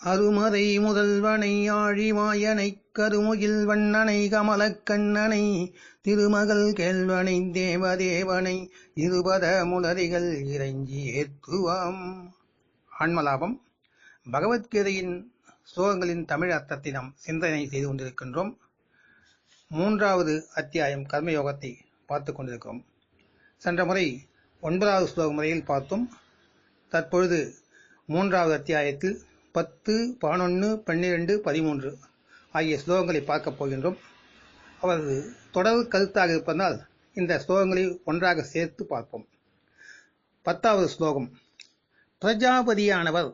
அருமறை முதல்வனை ஆழிவாயனை கருமுகில் வண்ணனை கமலக்கண்ணனை திருமகள் கேள்வனை தேவதேவனை இருபத முலரிகள் இறைஞ்சி ஏத்துவாம் ஆன்மலாபம். பகவத்கீதையின் ஸ்லோகங்களின் தமிழ் அர்த்தத்தை நாம் சிந்தனை செய்து கொண்டிருக்கின்றோம். மூன்றாவது அத்தியாயம் கர்மயோகத்தை பார்த்து கொண்டிருக்கிறோம். சென்ற முறை ஒன்பதாவது ஸ்லோக முறையில் பார்த்தோம். தற்பொழுது மூன்றாவது அத்தியாயத்தில் பத்து பதினொன்று பன்னிரெண்டு பதிமூன்று ஆகிய ஸ்லோகங்களை பார்க்கப் போகின்றோம். அவரது தொடர் கருத்தாக இருப்பதால் இந்த ஸ்லோகங்களை ஒன்றாக சேர்த்து பார்ப்போம். பத்தாவது ஸ்லோகம். பிரஜாபதியானவர்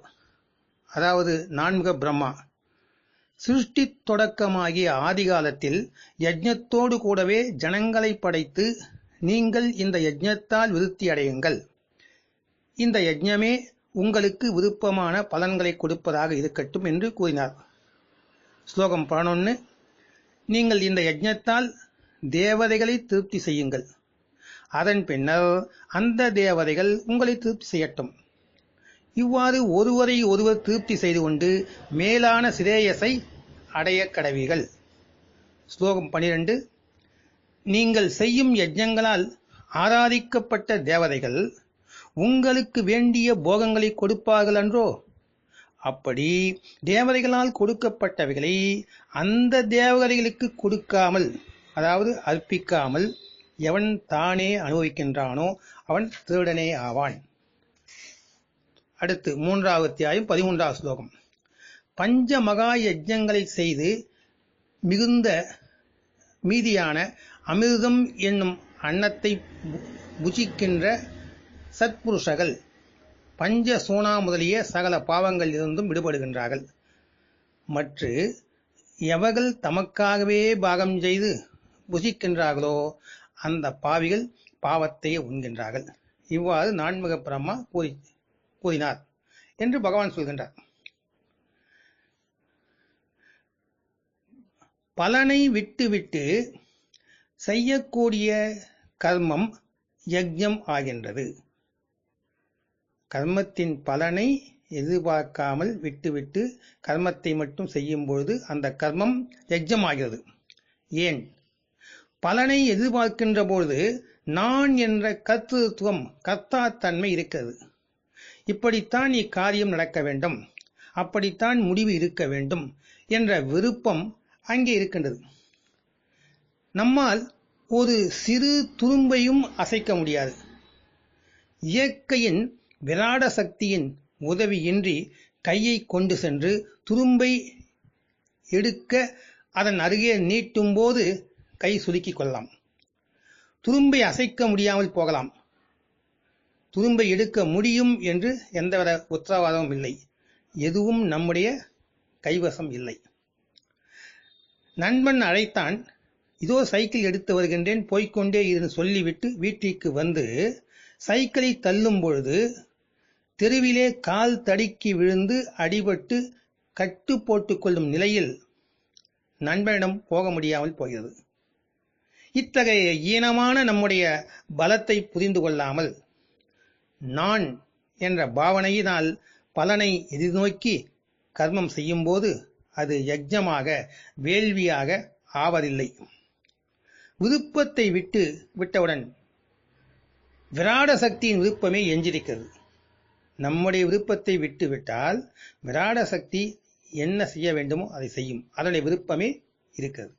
அதாவது நான்முக பிரம்மா சிருஷ்டி தொடக்கமாகிய ஆதிகாலத்தில் யஜ்ஞத்தோடு கூடவே ஜனங்களை படைத்து நீங்கள் இந்த யஜ்ஞத்தால் விருத்தி அடையுங்கள் இந்த யஜ்ஞமே உங்களுக்கு விருப்பமான பலன்களை கொடுப்பதாக இருக்கட்டும் என்று கூறினார். ஸ்லோகம் பதினொன்று நீங்கள் இந்த யஜ்ஞத்தால் தேவதைகளை திருப்தி செய்யுங்கள். அதன் பின்னர் அந்த தேவதைகள் உங்களை திருப்தி செய்யட்டும். இவ்வாறு ஒருவரை ஒருவர் திருப்தி செய்து கொண்டு மேலான சிரேயஸை அடைய கடவீர்கள். ஸ்லோகம் பனிரெண்டு நீங்கள் செய்யும் யஜ்ஞங்களால் ஆராதிக்கப்பட்ட தேவதைகள் உங்களுக்கு வேண்டிய போகங்களை கொடுப்பார்கள் அன்றோ? அப்படி தேவதைகளால் கொடுக்கப்பட்டவைகளை அந்த தேவதைகளுக்கு கொடுக்காமல் அதாவது அர்ப்பிக்காமல் எவன் தானே அனுபவிக்கின்றானோ அவன் திருடனே ஆவான். அடுத்து மூன்றாவது அத்தியாயம் பதிமூன்றாவது ஸ்லோகம். பஞ்ச மகா யஜ்ஞங்களை செய்து மிகுந்த மீதியான அமிர்தம் என்னும் அன்னத்தை புஜிக்கின்ற சத்புருஷர்கள் பஞ்ச சோனா முதலிய சகல பாவங்களில் இருந்தும் விடுபடுகின்றார்கள். மற்ற எவர்கள் தமக்காகவே பாகம் செய்து புசிக்கின்றார்களோ அந்த பாவிகள் பாவத்தையே உண்கின்றார்கள். இவ்வாறு நான்முக பிரம்மா கூறி கூறினார் என்று பகவான் சொல்கின்றார். பலனை விட்டுவிட்டு செய்யக்கூடிய கர்மம் யஜ்யம் ஆகின்றது. கர்மத்தின் பலனை எதிர்பார்க்காமல் விட்டுவிட்டு கர்மத்தை மட்டும் செய்யும் பொழுது அந்த கர்மம் யஜ்ஜம் ஏன்? பலனை எதிர்பார்க்கின்ற பொழுது நான் என்ற கர்த்தத்துவம் கர்த்தாத்தன்மை இருக்கிறது. இப்படித்தான் இக்காரியம் நடக்க வேண்டும். அப்படித்தான் முடிவு இருக்க வேண்டும் என்ற விருப்பம் அங்கே இருக்கின்றது. நம்மால் ஒரு சிறு துரும்பையும் அசைக்க முடியாது. இயற்கையின் விராட சக்தியின் உதவியின்றி கையை கொண்டு சென்று துரும்பை எடுக்க அதன் அருகே நீட்டும் போது கை சுருக்கிக் கொள்ளலாம். துரும்பை அசைக்க முடியாமல் போகலாம். துரும்பை எடுக்க முடியும் என்று எந்தவித உத்தரவாதமும் இல்லை. எதுவும் நம்முடைய கைவசம் இல்லை. நண்பன் அழைத்தான் இதோ சைக்கிள் எடுத்து வருகின்றேன் போய்கொண்டே இருந்து சொல்லிவிட்டு வீட்டிற்கு வந்து சைக்கிளை தள்ளும் பொழுது தெருவிலே கால் தடுக்கி விழுந்து அடிபட்டு கட்டு போட்டுக் கொள்ளும் நிலையில் நண்பனிடம் போக முடியாமல் போகிறது. இத்தகைய ஈனமான நம்முடைய பலத்தை புரிந்து கொள்ளாமல் நான் என்ற பாவனையினால் பலனை எதிர்நோக்கி கர்மம் செய்யும்போது அது யஜ்ஞமாக வேள்வியாக ஆவதில்லை. விருப்பத்தை விட்டு விட்டவுடன் விராட சக்தியின் விருப்பமே எஞ்சிருக்கிறது நம்முடைய விருப்பத்தை விட்டுவிட்டால் விராட சக்தி என்ன செய்ய வேண்டுமோ அதை செய்யும். அதனுடைய விருப்பமே இருக்கிறது.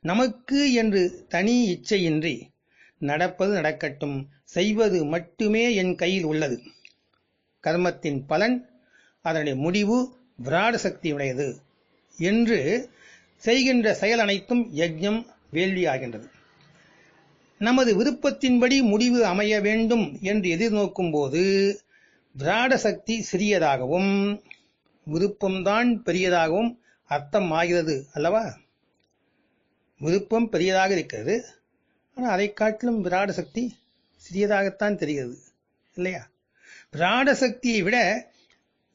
நமக்கு என்று தனி இச்சையின்றி நடப்பது நடக்கட்டும். செய்வது மட்டுமே என் கையில் உள்ளது. கர்மத்தின் பலன் அதனுடைய முடிவு விராட சக்தியுடையது என்று செய்கின்ற செயல் அனைத்தும் யக்ஞம் வேள்வி ஆகின்றது. நமது விருப்பத்தின்படி முடிவு அமைய வேண்டும் என்று எதிர்நோக்கும் போது விராட சக்தி சிறியதாகவும் விருப்பம்தான் பெரியதாகவும் அர்த்தம் ஆகிறது அல்லவா? விருப்பம் பெரியதாக இருக்கிறது ஆனால் அதை காட்டிலும் விராட சக்தி சிறியதாகத்தான் தெரிகிறது இல்லையா? விராட சக்தியை விட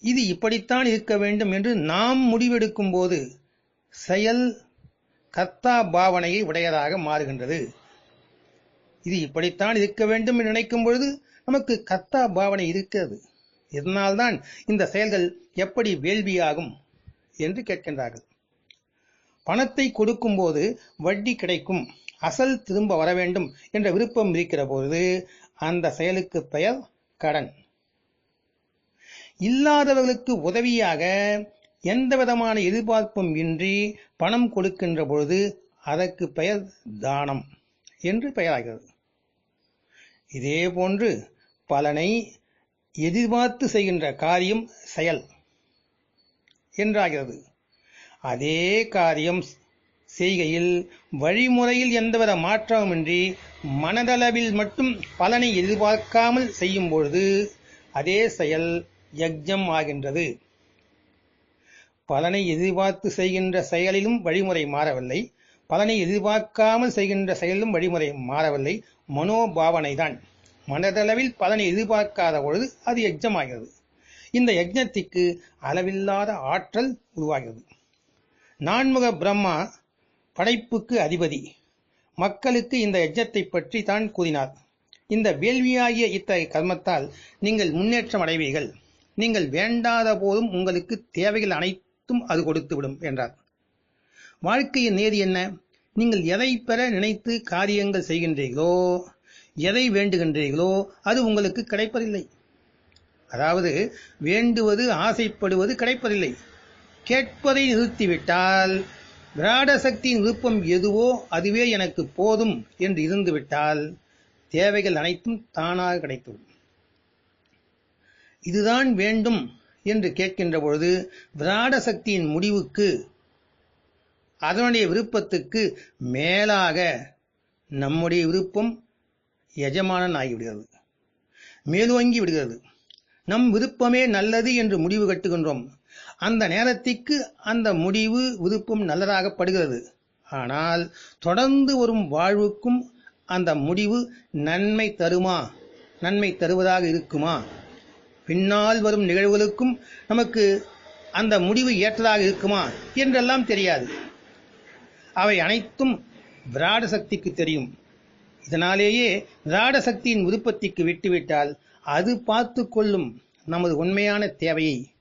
இது இப்படித்தான் இருக்க வேண்டும் என்று நாம் முடிவெடுக்கும் போது செயல் கர்த்தா பாவனையை உடையதாக மாறுகின்றது. இது இப்படித்தான் இருக்க வேண்டும் என்று நினைக்கும் பொழுது நமக்கு கர்த்தா பாவனை இருக்கிறது. இதனால்தான் இந்த செயல்கள் எப்படி வேள்வியாகும் என்று கேட்கின்றார்கள். பணத்தை கொடுக்கும் போது வட்டி கிடைக்கும் அசல் திரும்ப வர வேண்டும் என்ற விருப்பம் இருக்கிற போது அந்த செயலுக்கு பெயர் கடன். இல்லாதவர்களுக்கு உதவியாக எந்த விதமான எதிர்பார்ப்பும் இன்றி பணம் கொடுக்கின்ற பொழுது அதற்கு பெயர் தானம் என்று பெயராகிறது. இதே போன்று பலனை எதிர்பார்த்து செய்கின்ற காரியம் செயல் என்றாகிறது. அதே காரியம் செய்கையில் வழிமுறையில் எந்தவித மாற்றமின்றி மனதளவில் மட்டும் பலனை எதிர்பார்க்காமல் செய்யும் பொழுது அதே செயல் யஜ்ஞம் ஆகின்றது. பலனை எதிர்பார்த்து செய்கின்ற செயலிலும் வழிமுறை மாறவில்லை. பலனை எதிர்பார்க்காமல் செய்கின்ற செயலிலும் வழிமுறை மாறவில்லை. மனோபாவனைதான். மனதளவில் பலனை எதிர்பார்க்காத பொழுது அது யஜ்ஜமாகிறது இந்த யஜ்ஞத்திற்கு அளவில்லாத ஆற்றல் உருவாகிறது. நான்முக பிரம்மா படைப்புக்கு அதிபதி. மக்களுக்கு இந்த யஜ்ஞத்தை பற்றி தான் கூறினார். இந்த வேள்வியாகிய இத்தகைய கர்மத்தால் நீங்கள் முன்னேற்றம் அடைவீர்கள். நீங்கள் வேண்டாத போதும் உங்களுக்கு தேவைகள் அனைத்தும் அது கொடுத்துவிடும் என்றார். வாழ்க்கையின் நேதி என்ன? நீங்கள் எதை பெற நினைத்து காரியங்கள் செய்கின்றீர்களோ எதை வேண்டுகின்றீர்களோ அது உங்களுக்கு கிடைப்பதில்லை. அதாவது வேண்டுவது ஆசைப்படுவது கிடைப்பதில்லை. கேட்பதை நிறுத்திவிட்டால் விராட சக்தியின் விருப்பம் எதுவோ அதுவே எனக்கு போதும் என்று இருந்துவிட்டால் தேவைகள் அனைத்தும் தானாக கிடைத்துவிடும். இதுதான் வேண்டும் என்று கேட்கின்ற பொழுது விராட சக்தியின் முடிவுக்கு அதனுடைய விருப்பத்துக்கு மேலாக நம்முடைய விருப்பம் எஜமானன் ஆகிவிடுகிறது. மேலோங்கி விடுகிறது. நம் விருப்பமே நல்லது என்று முடிவு கட்டுகின்றோம். அந்த நேரத்திற்கு அந்த முடிவு விருப்பம் நல்லதாகப்படுகிறது ஆனால் தொடர்ந்து வரும் வாழ்வுக்கும் அந்த முடிவு நன்மை தருமா? நன்மை தருவதாக இருக்குமா? பின்னால் வரும் நிகழ்வுகளுக்கும் நமக்கு அந்த முடிவு ஏற்றதாக இருக்குமா? என்றெல்லாம் தெரியாது. அவை அனைத்தும் விராட சக்திக்கு தெரியும். இதனாலேயே விராட சக்தியின் உற்பத்திக்கு விட்டுவிட்டால் அது பார்த்து கொள்ளும் நமது உண்மையான தேவையை.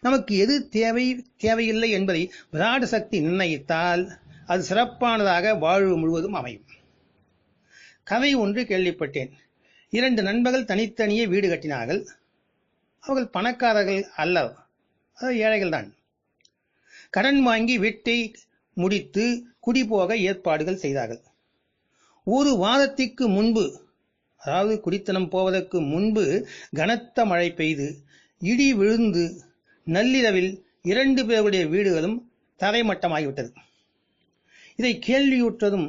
நமக்கு எது தேவை தேவையில்லை என்பதை விராட சக்தி நிர்ணயித்தால் அது சிறப்பானதாக வாழ்வு முழுவதும் அமையும். கதை ஒன்று கேள்விப்பட்டேன். இரண்டு நண்பர்கள் தனித்தனியே வீடு கட்டினார்கள். அவர்கள் பணக்காரர்கள் அல்ல. ஏழைகள் தான் கடன் வாங்கி வீட்டை முடித்து குடிபோக ஏற்பாடுகள் செய்தார்கள். ஒரு வாரத்திற்கு முன்பு அதாவது குடித்தனம் போவதற்கு முன்பு கனத்த மழை பெய்து இடி விழுந்து நள்ளிரவில் இரண்டு பேருடைய வீடுகளும் தரைமட்டமாகிவிட்டது. இதை கேள்வியுற்றதும்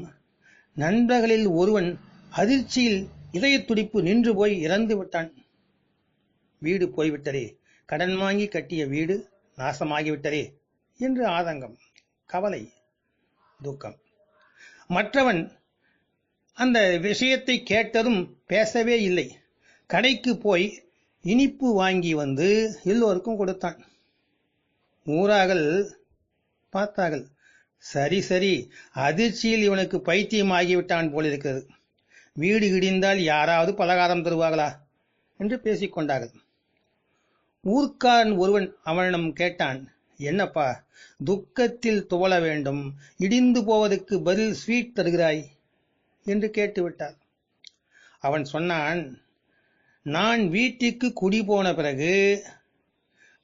நண்பர்களில் ஒருவன் அதிர்ச்சியில் இதய துடிப்பு நின்று போய் இறந்து விட்டான். வீடு போய்விட்டதே. கடன் வாங்கி கட்டிய வீடு நாசமாகிவிட்டதே. என்று ஆதங்கம் கவலை துக்கம். மற்றவன் அந்த விஷயத்தை கேட்டதும் பேசவே இல்லை. கடைக்கு போய் இனிப்பு வாங்கி வந்து எல்லோருக்கும் கொடுத்தான். ஊராகல் பார்த்தார்கள் சரி சரி அதிர்ச்சியில் இவனுக்கு பைத்தியம் ஆகிவிட்டான் போலிருக்கிறது. வீடு இடிந்தால் யாராவது பலகாரம் தருவார்களா? என்று பேசிக்கொண்டார்கள். ஊர்க்காரன் ஒருவன் அவனிடம் கேட்டான் என்னப்பா? துக்கத்தில் துவள வேண்டும். இடிந்து போவதற்கு பதில் ஸ்வீட் தருகிறாய்? என்று கேட்டுவிட்டார் அவன் சொன்னான் நான் வீட்டுக்கு குடி போன பிறகு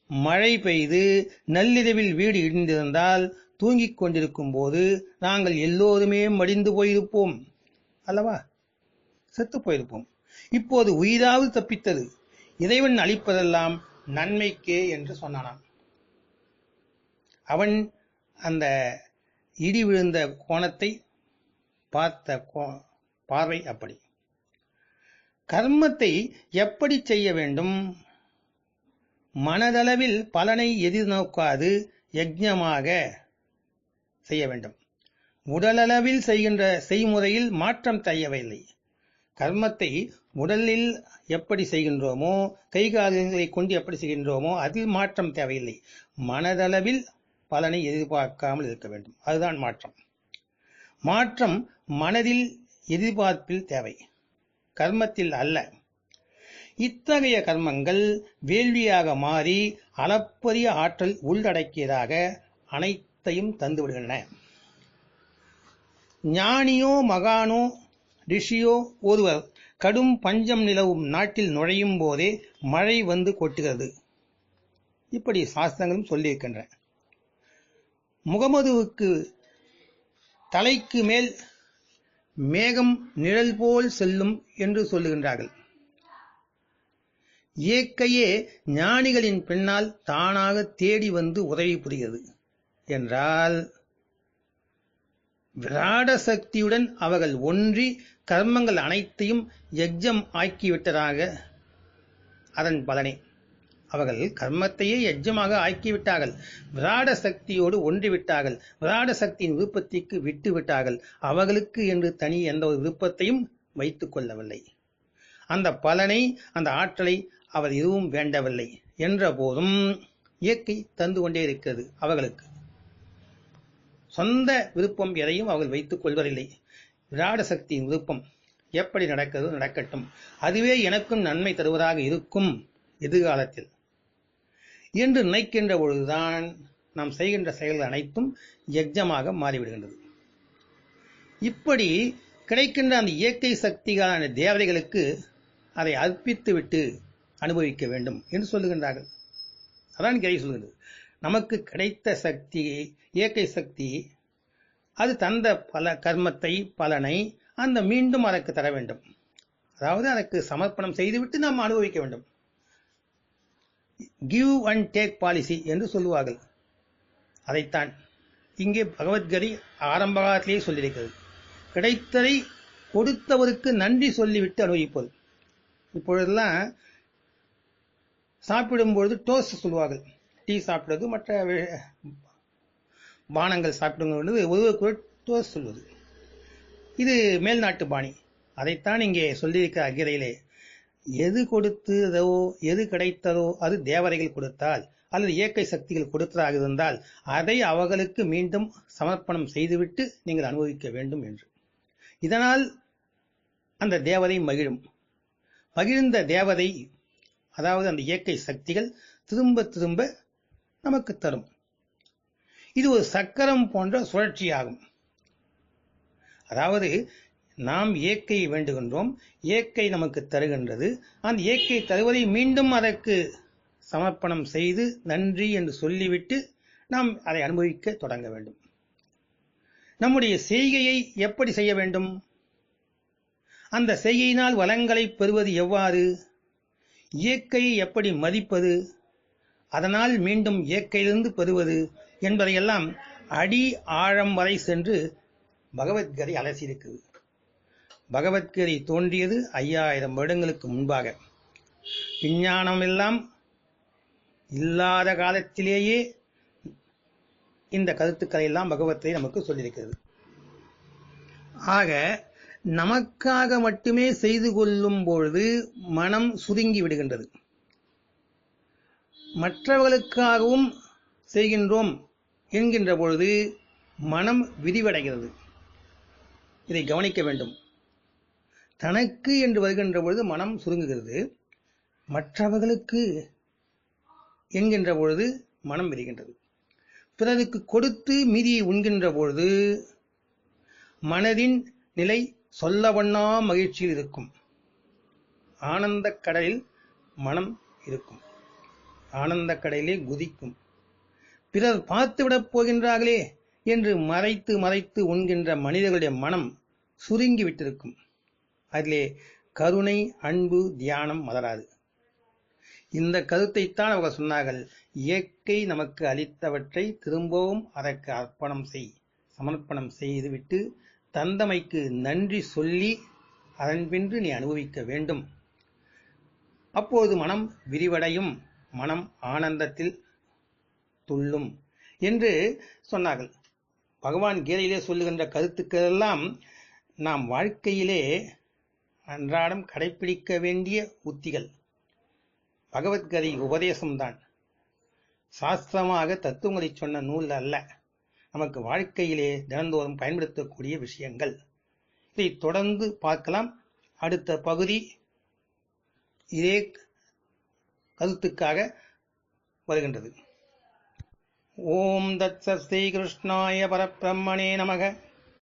மழை பெய்து நள்ளிரவில் வீடு இடிந்திருந்தால் தூங்கிக் கொண்டிருக்கும் போது நாங்கள் எல்லோருமே மடிந்து போயிருப்போம். அல்லவா? செத்து போயிருப்போம். இப்போது உயிராவது தப்பித்தது. இறைவன் அளிப்பதெல்லாம் நன்மைக்கே என்று சொன்னானாம். அவன் அந்த இடி விழுந்த கோணத்தை பார்த்த கோ- பார்வை அப்படி. கர்மத்தை எப்படி செய்ய வேண்டும்? மனதளவில் பலனை எதிர்நோக்காது யஜ்ஞமாக செய்ய வேண்டும். உடலளவில் செய்கின்ற செய்முறையில் மாற்றம் செய்யவில்லை கர்மத்தை உடலில் எப்படி செய்கின்றோமோ கை காலங்களை கொண்டு எப்படி செய்கின்றோமோ அதில் மாற்றம் தேவையில்லை. மனதளவில் பலனை எதிர்பார்க்காமல் இருக்க வேண்டும். அதுதான் மாற்றம். மாற்றம் மனதில் எதிர்பார்ப்பில் தேவை. கர்மத்தில் அல்ல. இத்தகைய கர்மங்கள் வேள்வியாக மாறி அளப்பரிய ஆற்றல் உள்ளடக்கியதாக அனைத்தையும் தந்துவிடுகின்றன. ஞானியோ மகானோ ரிஷியோ ஒருவர் கடும் பஞ்சம் நிலவும் நாட்டில் நுழையும் போதே மழை வந்து கொட்டுகிறது. இப்படி சாஸ்திரங்களும் சொல்லியிருக்கின்றன. முகமதுவுக்கு தலைக்கு மேல் மேகம் நிழல் போல் செல்லும் என்று சொல்லுகின்றார்கள். இயற்கையே ஞானிகளின் பின்னால் தானாக தேடி வந்து உதவி புரிகிறது என்றால் விராட சக்தியுடன் அவர்கள் ஒன்றி கர்மங்கள் அனைத்தையும் யஜ்ஜம் ஆக்கிவிட்டதாக அதன் பலனே. அவர்கள் கர்மத்தையே யஜ்ஜமாக ஆக்கிவிட்டார்கள். விராட சக்தியோடு ஒன்றிவிட்டார்கள். விராட சக்தியின் விருப்பத்திற்கு விட்டு விட்டார்கள் அவர்களுக்கு என்று தனி எந்த ஒரு விருப்பத்தையும் வைத்துக் கொள்ளவில்லை. அந்த பலனை அந்த ஆற்றலை அவர் எதுவும் வேண்டவில்லை என்ற போதும் இயற்கை தந்து கொண்டே இருக்கிறது அவர்களுக்கு. சொந்த விருப்பம் எதையும் அவர்கள் வைத்துக் கொள்வதில்லை. விராட சக்தியின் விருப்பம் எப்படி நடக்கிறது நடக்கட்டும். அதுவே எனக்கும் நன்மை தருவதாக இருக்கும் எதிர்காலத்தில். என்று நினைக்கின்ற பொழுதுதான் நாம் செய்கின்ற செயல்கள் அனைத்தும் யஜ்ஜமாக மாறிவிடுகின்றது. இப்படி கிடைக்கின்ற அந்த இயற்கை சக்திகளான தேவதைகளுக்கு அதை அர்ப்பித்துவிட்டு அனுபவிக்க வேண்டும் என்று சொல்லுகின்றார்கள். அதான் கதை சொல்லுகின்றது நமக்கு கிடைத்த சக்தி இயற்கை சக்தி அது தந்த பல கர்மத்தை பலனை அந்த மீண்டும் அதற்கு தர வேண்டும். அதாவது அதற்கு சமர்ப்பணம் செய்துவிட்டு நாம் அனுபவிக்க வேண்டும். கிவ் அண்ட் டேக் பாலிசி என்று சொல்லுவார்கள். அதைத்தான் இங்கே பகவத்கரி ஆரம்ப காலத்திலேயே சொல்லியிருக்கிறது. கிடைத்ததை கொடுத்தவருக்கு நன்றி சொல்லிவிட்டு அனுபவிப்பது. இப்பொழுதெல்லாம் சாப்பிடும்பொழுது டோஸ்ட் சொல்லுவார்கள். டீ சாப்பிடுவது மற்ற பானங்கள் சாப்பிடுங்கிறது ஒருவருக்கு டோஸ்ட் சொல்வது. இது மேல்நாட்டு பாணி. அதைத்தான் இங்கே சொல்லியிருக்க அகிரையிலே எது கொடுத்ததோ எது கிடைத்ததோ அது தேவதைகள் கொடுத்தால் அல்லது இயற்கை சக்திகள் கொடுத்ததாக இருந்தால் அதை அவர்களுக்கு மீண்டும் சமர்ப்பணம் செய்துவிட்டு நீங்கள் அனுபவிக்க வேண்டும் என்று. இதனால் அந்த தேவதை மகிழும். மகிழ்ந்த தேவதை அதாவது அந்த இயற்கை சக்திகள் திரும்ப திரும்ப நமக்கு தரும். இது ஒரு சக்கரம் போன்ற சுழற்சியாகும். அதாவது நாம் இயற்கையை வேண்டுகின்றோம். இயற்கை நமக்கு தருகின்றது. அந்த இயற்கை தருவதை மீண்டும் அதற்கு சமர்ப்பணம் செய்து நன்றி என்று சொல்லிவிட்டு நாம் அதை அனுபவிக்க தொடங்க வேண்டும். நம்முடைய செய்கையை எப்படி செய்ய வேண்டும்? அந்த செய்கையினால் வளங்களை பெறுவது எவ்வாறு? இயற்கையை எப்படி மதிப்பது? அதனால் மீண்டும் இயற்கையிலிருந்து பெறுவது என்பதையெல்லாம் அடி ஆழம் வரை சென்று பகவத்கதை அலசியிருக்கிறது. பகவத்கீதை தோன்றியது ஐயாயிரம் வருடங்களுக்கு முன்பாக. விஞ்ஞானமெல்லாம் இல்லாத காலத்திலேயே இந்த கருத்துக்களை எல்லாம் பகவத்தை நமக்கு சொல்லியிருக்கிறது. ஆக நமக்காக மட்டுமே செய்து கொள்ளும் பொழுது மனம் சுருங்கி விடுகின்றது. மற்றவர்களுக்காகவும் செய்கின்றோம் என்கின்ற பொழுது மனம் விரிவடைகிறது. இதை கவனிக்க வேண்டும். தனக்கு என்று வருகின்ற பொழுது மனம் சுருங்குகிறது. மற்றவர்களுக்கு என்கின்ற பொழுது மனம் விரிகின்றது. பிறருக்கு கொடுத்து மீதியை உண்கின்ற பொழுது மனதின் நிலை சொல்லவண்ணா மகிழ்ச்சியில் இருக்கும். ஆனந்தக் கடலில் மனம் இருக்கும். ஆனந்தக் கடலிலே குதிக்கும். பிறர் பார்த்துவிடப் போகின்றார்களே என்று மறைத்து மறைத்து உண்கின்ற மனிதர்களுடைய மனம் சுருங்கி விட்டிருக்கும் அதிலே கருணை அன்பு தியானம் மலராது. இந்த கருத்தைத்தான் அவர்கள் சொன்னார்கள். இயற்கை நமக்கு அளித்தவற்றை திரும்பவும் அதற்கு அர்ப்பணம் செய் சமர்ப்பணம் செய்துவிட்டு தந்தமைக்கு நன்றி சொல்லி அதன்பின்று நீ அனுபவிக்க வேண்டும். அப்போது மனம் விரிவடையும் மனம் ஆனந்தத்தில் துள்ளும் என்று சொன்னார்கள். பகவான் கீதையிலே சொல்லுகின்ற கருத்துக்கள் எல்லாம் நாம் வாழ்க்கையிலே அன்றாடம் கடைப்பிடிக்க வேண்டிய உத்திகள். பகவத்கதை உபதேசம்தான். சாஸ்திரமாக தத்துவங்களை சொன்ன நூல் அல்ல. நமக்கு வாழ்க்கையிலே தினந்தோறும் பயன்படுத்தக்கூடிய விஷயங்கள். இதை தொடர்ந்து பார்க்கலாம். அடுத்த பகுதி. இதே கருத்துக்காக வருகின்றது. ஓம் தத் ஸ்ரீ கிருஷ்ணாய பரபிரம்மணே நமக.